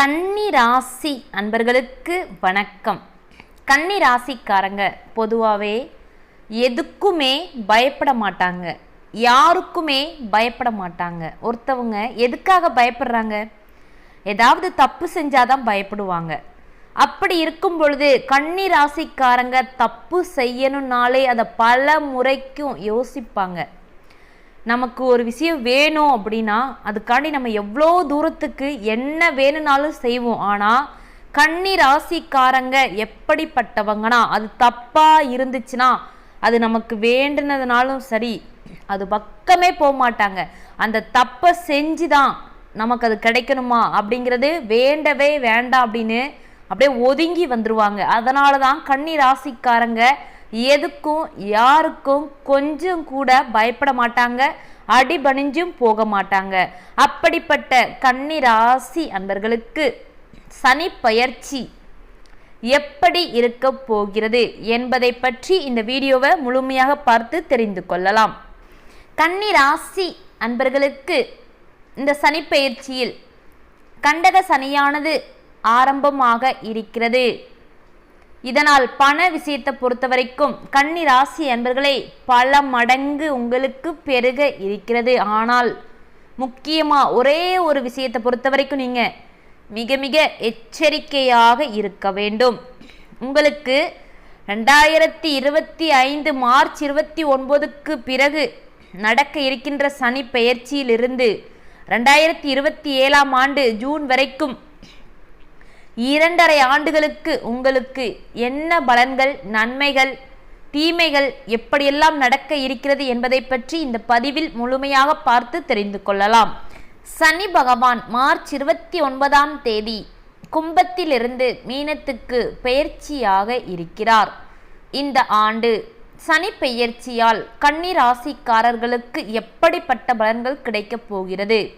கன்னி ராசி அன்பர்களுக்கு வணக்கம். கன்னி ராசிக்காரங்க பொதுவாகவே எதுக்குமே பயப்பட மாட்டாங்க. யாருக்குமே பயப்பட மாட்டாங்க. ஒருத்தவங்க எதுக்காக பயப்படுறாங்க? ஏதாவது தப்பு செஞ்சாதான் பயப்படுவாங்க. அப்படி இருக்கும் பொழுது கன்னி ராசிக்காரங்க தப்பு செய்யணும்னாலே அதை பல முறைக்கும் யோசிப்பாங்க. நமக்கு ஒரு விஷயம் வேணும் அப்படின்னா அதுக்காண்டி நம்ம எவ்வளோ தூரத்துக்கு என்ன வேணும்னாலும் செய்வோம். ஆனால் கன்னி ராசிக்காரங்க எப்படிப்பட்டவங்கன்னா அது தப்பாக இருந்துச்சுன்னா அது நமக்கு வேண்டுனதுனாலும் சரி அது பக்கமே போக மாட்டாங்க. அந்த தப்பை செஞ்சு தான் நமக்கு அது கிடைக்கணுமா அப்படிங்கிறது வேண்டவே வேண்டாம் அப்படின்னு அப்படியே ஒதுங்கி வந்துருவாங்க. அதனால தான் கன்னி ராசிக்காரங்க எதுக்கும் யாருக்கும் கொஞ்சம் கூட பயப்பட மாட்டாங்க அடிபணிஞ்சும் போக மாட்டாங்க. அப்படிப்பட்ட கன்னி ராசி அன்பர்களுக்கு சனி பயிற்சி எப்படி இருக்க போகிறது என்பதை பற்றி இந்த வீடியோவை முழுமையாக பார்த்து தெரிந்து கொள்ளலாம். கன்னி ராசி அன்பர்களுக்கு இந்த சனிப்பெயர்ச்சியில் கண்டக சனியானது ஆரம்பமாக இருக்கிறது. இதனால் பண விஷயத்தை பொறுத்த வரைக்கும் கன்னி ராசி அன்பர்களே பல மடங்கு உங்களுக்கு பெருக இருக்கிறது. ஆனால் முக்கியமாக ஒரே ஒரு விஷயத்தை பொறுத்த வரைக்கும் நீங்கள் மிக மிக எச்சரிக்கையாக இருக்க வேண்டும். உங்களுக்கு ரெண்டாயிரத்தி இருபத்தி ஐந்து மார்ச் இருபத்தி ஒன்பதுக்கு பிறகு நடக்க இருக்கின்ற சனி பெயர்ச்சியிலிருந்து ரெண்டாயிரத்தி இருபத்தி ஏழாம் ஆண்டு ஜூன் வரைக்கும் இரண்டரை ஆண்டுகளுக்கு உங்களுக்கு என்ன பலன்கள் நன்மைகள் தீமைகள் எப்படியெல்லாம் நடக்க இருக்கிறது என்பதை பற்றி இந்த பதிவில் முழுமையாக பார்த்து தெரிந்து கொள்ளலாம். சனி பகவான் மார்ச் இருபத்தி ஒன்பதாம் தேதி கும்பத்திலிருந்து மீனத்துக்கு பெயர்ச்சியாக இருக்கிறார். இந்த ஆண்டு சனி பெயர்ச்சியால் கன்னி ராசிக்காரர்களுக்கு எப்படிப்பட்ட பலன்கள் கிடைக்கப் போகிறது?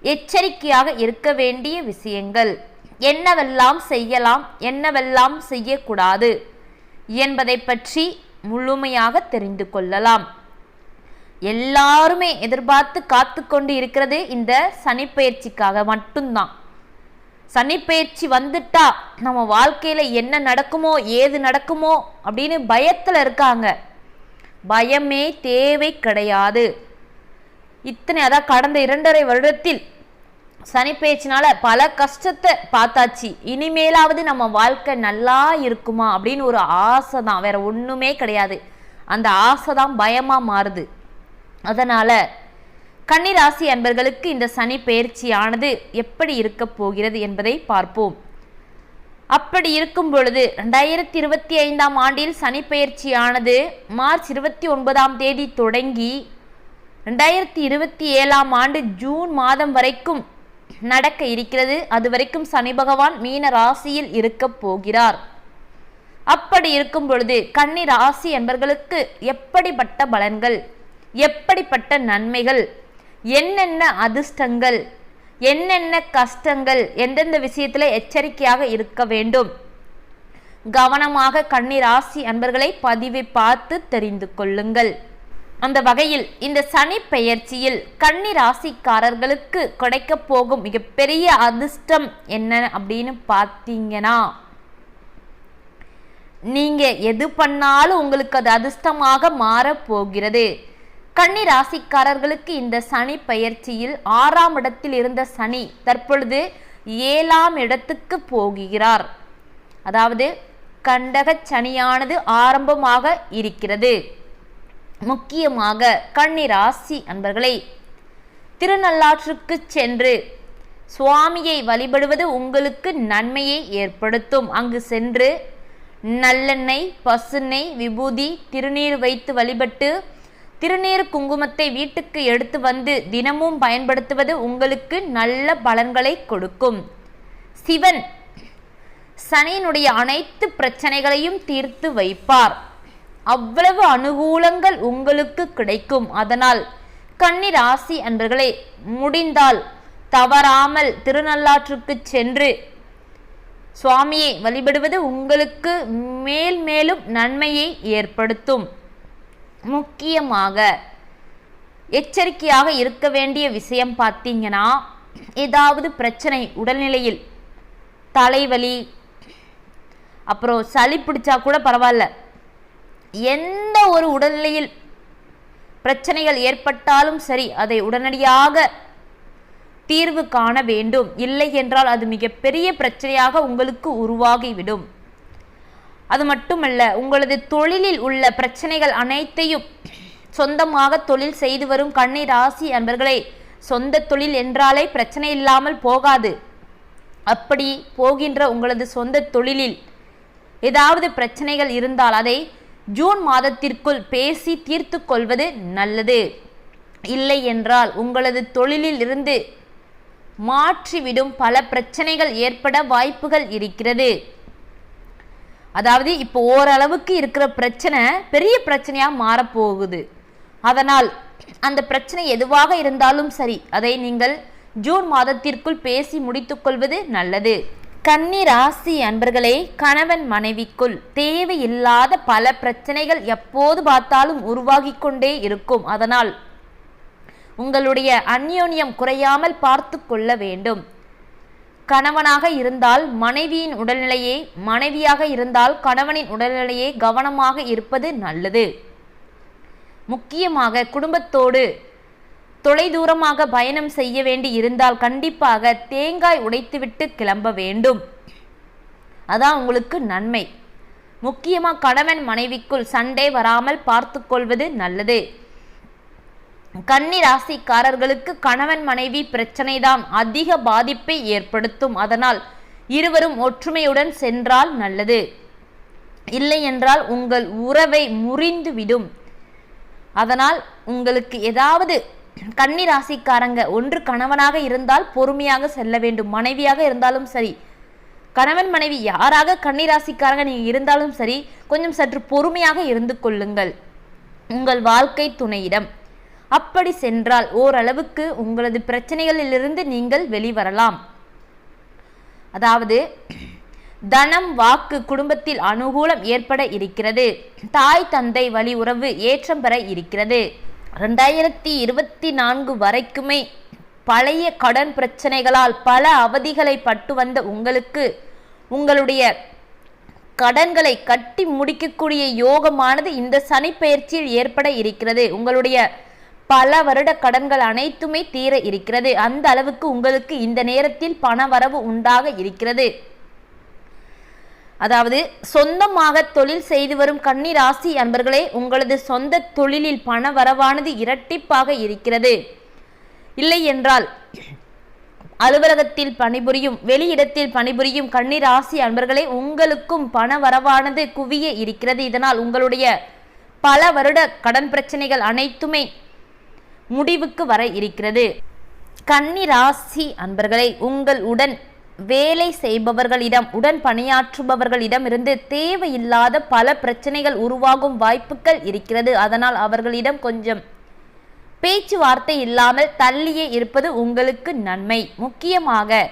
எச்சரிக்கையாக இருக்க வேண்டிய விஷயங்கள். என்னவெல்லாம் செய்யலாம் என்னவெல்லாம் செய்யக்கூடாது என்பதை பற்றி முழுமையாக தெரிந்து கொள்ளலாம். எல்லாருமே எதிர்பார்த்து காத்து கொண்டு இருக்கிறது இந்த சனிப்பெயர்ச்சிக்காக மட்டும்தான். சனிப்பெயர்ச்சி வந்துட்டா நம்ம வாழ்க்கையில் என்ன நடக்குமோ ஏது நடக்குமோ அப்படின்னு பயத்தில் இருக்காங்க. பயமே தேவை கிடையாது. இத்தனை அதான் கடந்த இரண்டரை வருடத்தில் சனி பேச்சினால பல கஷ்டத்தை பார்த்தாச்சு. இனிமேலாவது நம்ம வாழ்க்கை நல்லா இருக்குமா அப்படின்னு ஒரு ஆசை தான் வேற ஒன்றுமே கிடையாது. அந்த ஆசை தான் பயமாக மாறுது. அதனால் கன்னிராசி அன்பர்களுக்கு இந்த சனி பயிற்சியானது எப்படி இருக்க போகிறது என்பதை பார்ப்போம். அப்படி இருக்கும் பொழுது ரெண்டாயிரத்தி இருபத்தி ஐந்தாம் ஆண்டில் சனி பயிற்சியானது மார்ச் இருபத்தி ஒன்பதாம் தேதி தொடங்கி ரெண்டாயிரத்தி இருபத்தி ஏழாம் ஆண்டு ஜூன் மாதம் வரைக்கும் நடக்க இருக்கிறது. அது வரைக்கும் சனி பகவான் மீன ராசியில் இருக்க போகிறார். அப்படி இருக்கும் பொழுது கன்னி ராசி என்பர்களுக்கு எப்படிப்பட்ட பலன்கள்? எப்படிப்பட்ட நன்மைகள்? என்னென்ன அதிர்ஷ்டங்கள்? என்னென்ன கஷ்டங்கள்? எந்தெந்த விஷயத்தில் எச்சரிக்கையாக இருக்க வேண்டும்? கவனமாக கன்னி ராசி அன்பர்களை பதிவை பார்த்து தெரிந்து கொள்ளுங்கள். அந்த வகையில் இந்த சனி பெயர்ச்சியில் கன்னி ராசிக்காரர்களுக்கு கிடைக்க போகும் மிகப்பெரிய அதிர்ஷ்டம் என்ன அப்படின்னு பார்த்தீங்கன்னா நீங்க எது பண்ணாலும் உங்களுக்கு அது அதிர்ஷ்டமாக மாற போகிறது. கன்னி ராசிக்காரர்களுக்கு இந்த சனி பயிற்சியில் ஆறாம் இடத்தில் இருந்த சனி தற்பொழுது ஏழாம் இடத்துக்கு போகிறார். அதாவது கண்டக சனியானது ஆரம்பமாக இருக்கிறது. முக்கியமாக கன்னி ராசி அன்பர்களை திருநள்ளாற்றுக்கு சென்று சுவாமியை வழிபடுவது உங்களுக்கு நன்மையை ஏற்படுத்தும். அங்கு சென்று நல்லெண்ணெய் பசுநெய் விபூதி திருநீர் வைத்து வழிபட்டு திருநீர் குங்குமத்தை வீட்டுக்கு எடுத்து வந்து தினமும் பயன்படுத்துவது உங்களுக்கு நல்ல பலன்களை கொடுக்கும். சிவன் சனியினுடைய அனைத்து பிரச்சனைகளையும் தீர்த்து வைப்பார். அவ்வளவு அனுகூலங்கள் உங்களுக்கு கிடைக்கும். அதனால் கன்னி ராசி அன்பர்களே முடிந்தால் தவறாமல் திருநள்ளாற்றுக்கு சென்று சுவாமியை வழிபடுவது உங்களுக்கு மேல் மேலும் நன்மையை ஏற்படுத்தும். முக்கியமாக எச்சரிக்கையாக இருக்க வேண்டிய விஷயம் பார்த்தீங்கன்னா ஏதாவது பிரச்சனை உடல்நிலையில் தலைவலி அப்புறம் சளி பிடிச்சா கூட பரவாயில்ல. எந்த ஒரு உடல்நிலையில் பிரச்சனைகள் ஏற்பட்டாலும் சரி அதை உடனடியாக தீர்வு காண வேண்டும். இல்லை என்றால் அது மிகப்பெரிய பிரச்சனையாக உங்களுக்கு உருவாகிவிடும். அது மட்டுமல்ல உங்களது தொழிலில் உள்ள பிரச்சனைகள் அனைத்தையும் சொந்தமாக தொழில் செய்து வரும் கண்ணை ராசி அன்பர்களே சொந்த தொழில் என்றாலே பிரச்சனை இல்லாமல் போகாது. அப்படி போகின்ற உங்களது சொந்த தொழிலில் ஏதாவது பிரச்சனைகள் இருந்தால் அதை ஜூன் மாதத்திற்குள் பேசி தீர்த்து கொள்வது நல்லது. இல்லை என்றால் உங்களது தொழிலில் இருந்து மாற்றிவிடும் பல பிரச்சனைகள் ஏற்பட வாய்ப்புகள் இருக்கிறது. அதாவது இப்போ ஓரளவுக்கு இருக்கிற பிரச்சனை பெரிய பிரச்சனையாக மாறப்போகுது. அதனால் அந்த பிரச்சனை எதுவாக இருந்தாலும் சரி அதை நீங்கள் ஜூன் மாதத்திற்குள் பேசி முடித்துக்கொள்வது நல்லது. கன்னி ராசி அன்பர்களே கணவன் மனைவிக்குள் தேவையில்லாத பல பிரச்சனைகள் எப்போது பார்த்தாலும் உருவாகி கொண்டே இருக்கும். அதனால் உங்களுடைய அந்யோன்யம் குறையாமல் பார்த்து கொள்ள வேண்டும். கணவனாக இருந்தால் மனைவியின் உடல்நிலையே மனைவியாக இருந்தால் கணவனின் உடல்நிலையே கவனமாக இருப்பது நல்லது. முக்கியமாக குடும்பத்தோடு தொலைதூரமாக பயணம் செய்ய வேண்டி இருந்தால் கண்டிப்பாக தேங்காய் உடைத்துவிட்டு கிளம்ப வேண்டும். அதான் உங்களுக்கு நன்மை. முக்கியமாக கணவன் மனைவிக்குள் சண்டை வராமல் பார்த்து கொள்வது நல்லது. கன்னி ராசிக்காரர்களுக்கு கணவன் மனைவி பிரச்சனை தான் அதிக பாதிப்பை ஏற்படுத்தும். அதனால் இருவரும் ஒற்றுமையுடன் சென்றால் நல்லது. இல்லை என்றால் உங்கள் உறவை முறிந்துவிடும். அதனால் உங்களுக்கு ஏதாவது கன்னி ராசிக்காரங்க ஒன்று கணவனாக இருந்தால் பொறுமையாக செல்ல வேண்டும். மனைவியாக இருந்தாலும் சரி. கணவன் மனைவி யாராக கன்னி ராசிக்காரங்க நீங்கள் இருந்தாலும் சரி கொஞ்சம் சற்று பொறுமையாக இருந்து கொள்ளுங்கள். உங்கள் வாழ்க்கை துணையிடம். அப்படி சென்றால் ஓரளவுக்கு உங்களது பிரச்சனைகளிலிருந்து நீங்கள் வெளிவரலாம். அதாவது தனம் வாக்கு குடும்பத்தில் அனுகூலம் ஏற்பட இருக்கிறது. தாய் தந்தை வழி உறவு ஏற்றம் பெற இருக்கிறது. ரெண்டாயிரத்தி இருபத்தி நான்கு வரைக்குமே பழைய கடன் பிரச்சனைகளால் பல அவதிகளை பட்டு வந்த உங்களுக்கு உங்களுடைய கடன்களை கட்டி முடிக்கக்கூடிய யோகமானது இந்த சனி பயிற்சியில் ஏற்பட இருக்கிறது. உங்களுடைய பல வருட கடன்கள் அனைத்துமே தீர இருக்கிறது. அந்த அளவுக்கு உங்களுக்கு இந்த நேரத்தில் பண வரவு உண்டாக இருக்கிறது. அதாவது சொந்தமாக தொழில் செய்து வரும் கன்னி ராசி அன்பர்களே உங்களது சொந்த தொழிலில் பண வரவானது இரட்டிப்பாக இருக்கிறது. இல்லை என்றால் அலுவலகத்தில் பணிபுரியும் வெளியிடத்தில் பணிபுரியும் கன்னி ராசி அன்பர்களே உங்களுக்கும் பண வரவானது குவிய இருக்கிறது. இதனால் உங்களுடைய பல வருட கடன் பிரச்சனைகள் அனைத்துமே முடிவுக்கு வர இருக்கிறது. கன்னி ராசி அன்பர்களை உங்கள் உடன் வேலை செய்பவர்களிடம் உடன் பணியாற்றுபவர்களிடம் இருந்து தேவையில்லாத பல பிரச்சனைகள் உருவாகும் வாய்ப்புகள் இருக்கிறது. அதனால் அவர்களிடம் கொஞ்சம் பேச்சுவார்த்தை இல்லாமல் தள்ளியே இருப்பது உங்களுக்கு நன்மை. முக்கியமாக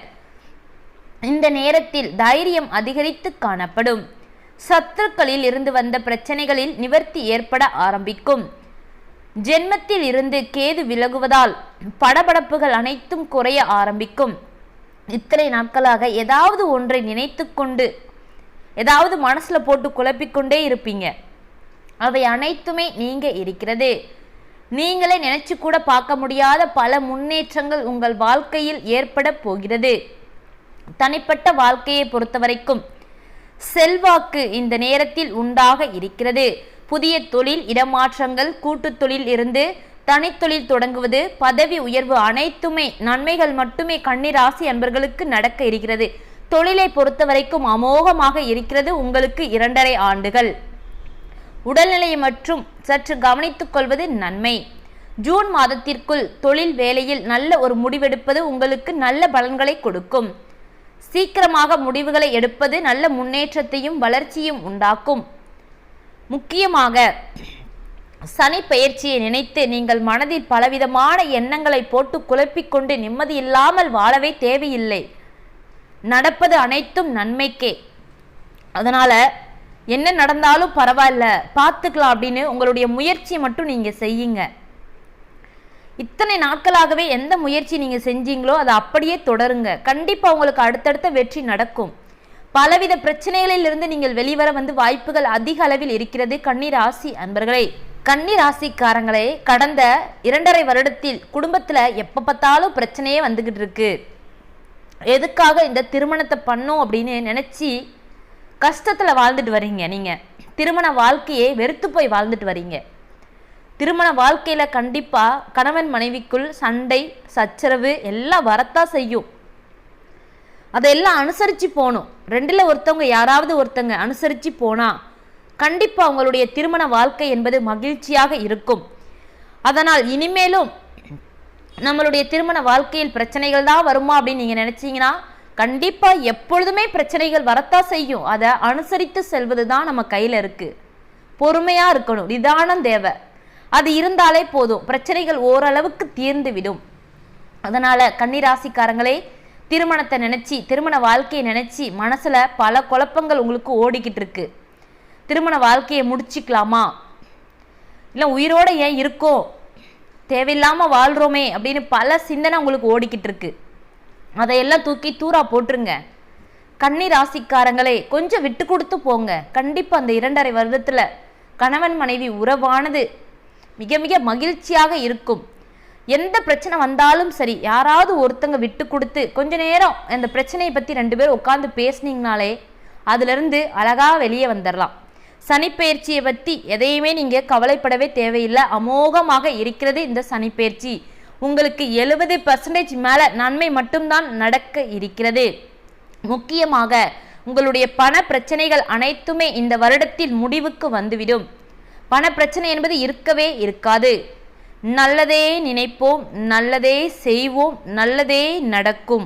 இந்த நேரத்தில் தைரியம் அதிகரித்து காணப்படும். சத்துருக்களில் இருந்து வந்த பிரச்சனைகளில் நிவர்த்தி ஏற்பட ஆரம்பிக்கும். ஜென்மத்தில் இருந்து கேது விலகுவதால் படபடப்புகள் அனைத்தும் குறைய ஆரம்பிக்கும். இத்தனை நாட்களாக ஏதாவது ஒன்றை நினைத்து கொண்டு ஏதாவது மனசில் போட்டு குழப்பிக்கொண்டே இருப்பீங்க. அவை அனைத்துமே நீங்கள் இருக்கிறது. நீங்களே நினைச்சு கூட பார்க்க முடியாத பல முன்னேற்றங்கள் உங்கள் வாழ்க்கையில் ஏற்பட போகிறது. தனிப்பட்ட வாழ்க்கையை பொறுத்தவரைக்கும் செல்வாக்கு இந்த நேரத்தில் உண்டாக இருக்கிறது. புதிய தொழில் இடமாற்றங்கள் கூட்டு தொழில் இருந்து தனித்தொழில் தொடங்குவது பதவி உயர்வு அனைத்துமே நன்மைகள் மட்டுமே கண்ணீராசி அன்பர்களுக்கு நடக்க இருக்கிறது. தொழிலை பொறுத்த வரைக்கும் அமோகமாக இருக்கிறது உங்களுக்கு இரண்டரை ஆண்டுகள். உடல்நிலை மற்றும் சற்று கவனித்துக் கொள்வது நன்மை. ஜூன் மாதத்திற்குள் தொழில் வேலையில் நல்ல ஒரு முடிவெடுப்பது உங்களுக்கு நல்ல பலன்களை கொடுக்கும். சீக்கிரமாக முடிவுகளை எடுப்பது நல்ல முன்னேற்றத்தையும் வளர்ச்சியும் உண்டாக்கும். முக்கியமாக சனி பயிற்சியை நினைத்து நீங்கள் மனதில் பலவிதமான எண்ணங்களை போட்டு குழப்பிக்கொண்டு நிம்மதி இல்லாமல் வாழவே தேவையில்லை. நடப்பது அனைத்தும் நன்மைக்கே. அதனால என்ன நடந்தாலும் பரவாயில்ல பார்த்துக்கலாம் அப்படின்னு உங்களுடைய முயற்சியை மட்டும் நீங்க செய்யுங்க. இத்தனை நாட்களாகவே எந்த முயற்சி நீங்கள் செஞ்சீங்களோ அதை அப்படியே தொடருங்க. கண்டிப்பாக உங்களுக்கு அடுத்தடுத்த வெற்றி நடக்கும். பலவித பிரச்சனைகளிலிருந்து நீங்கள் வெளிவர வந்து வாய்ப்புகள் அதிக அளவில் இருக்கிறது கண்ணீர் ஆசி அன்பர்களே. கண்ணீர் ராசிக்காரங்களே கடந்த இரண்டரை வருடத்தில் குடும்பத்தில் எப்போ பார்த்தாலும் பிரச்சனையே வந்துக்கிட்டு இருக்கு. எதுக்காக இந்த திருமணத்தை பண்ணும் அப்படின்னு நினச்சி கஷ்டத்தில் வாழ்ந்துட்டு வரீங்க நீங்கள் திருமண வாழ்க்கையை வெறுத்து போய் வாழ்ந்துட்டு வரீங்க. திருமண வாழ்க்கையில் கண்டிப்பாக கணவன் மனைவிக்குள் சண்டை சச்சரவு எல்லாம் வரத்தான் செய்யும். அதையெல்லாம் அனுசரித்து போகணும். ரெண்டில் ஒருத்தவங்க யாராவது ஒருத்தங்க அனுசரித்து போனால் கண்டிப்பாக அவங்களுடைய திருமண வாழ்க்கை என்பது மகிழ்ச்சியாக இருக்கும். அதனால் இனிமேலும் நம்மளுடைய திருமண வாழ்க்கையில் பிரச்சனைகள் தான் வருமா அப்படின்னு நீங்கள் நினச்சிங்கன்னா கண்டிப்பாக எப்பொழுதுமே பிரச்சனைகள் வரத்தான் செய்யும். அதை அனுசரித்து செல்வது தான் நம்ம கையில் இருக்குது பொறுமையாக இருக்கணும். நிதானம் தேவை. அது இருந்தாலே போதும். பிரச்சனைகள் ஓரளவுக்கு தீர்ந்து விடும். அதனால் கன்னிராசிக்காரங்களே திருமணத்தை நினச்சி திருமண வாழ்க்கையை நினச்சி மனசில் பல குழப்பங்கள் உங்களுக்கு ஓடிக்கிட்டு இருக்கு. திருமண வாழ்க்கையை முடிச்சிக்கலாமா? இல்லை உயிரோடு ஏன் இருக்கோம் தேவையில்லாமல் வாழ்கிறோமே அப்படின்னு பல சிந்தனை உங்களுக்கு ஓடிக்கிட்டு இருக்கு அதையெல்லாம் தூக்கி தூரா போட்டுருங்க. கன்னி ராசிக்காரங்களே கொஞ்சம் விட்டு கொடுத்து போங்க. கண்டிப்பாக அந்த இரண்டரை வருடத்தில் கணவன் மனைவி உறவானது மிக மிக மகிழ்ச்சியாக இருக்கும். எந்த பிரச்சனை வந்தாலும் சரி யாராவது ஒருத்தங்க விட்டு கொடுத்து கொஞ்ச நேரம் அந்த பிரச்சனையை பற்றி ரெண்டு பேரும் உட்காந்து பேசுனீங்கனாலே அதுலேருந்து அழகாக வெளியே வந்துடலாம் சனிப்பெயர்ச்சியை பற்றி எதையுமே நீங்கள் கவலைப்படவே தேவையில்லை. அமோகமாக இருக்கிறது இந்த சனிப்பெயர்ச்சி. உங்களுக்கு எழுபது பர்சன்டேஜ் மேலே நன்மை மட்டும்தான் நடக்க இருக்கிறது. முக்கியமாக உங்களுடைய பண பிரச்சனைகள் அனைத்துமே இந்த வருடத்தில் முடிவுக்கு வந்துவிடும். பண பிரச்சனை என்பது இருக்கவே இருக்காது. நல்லதே நினைப்போம் நல்லதே செய்வோம் நல்லதே நடக்கும்.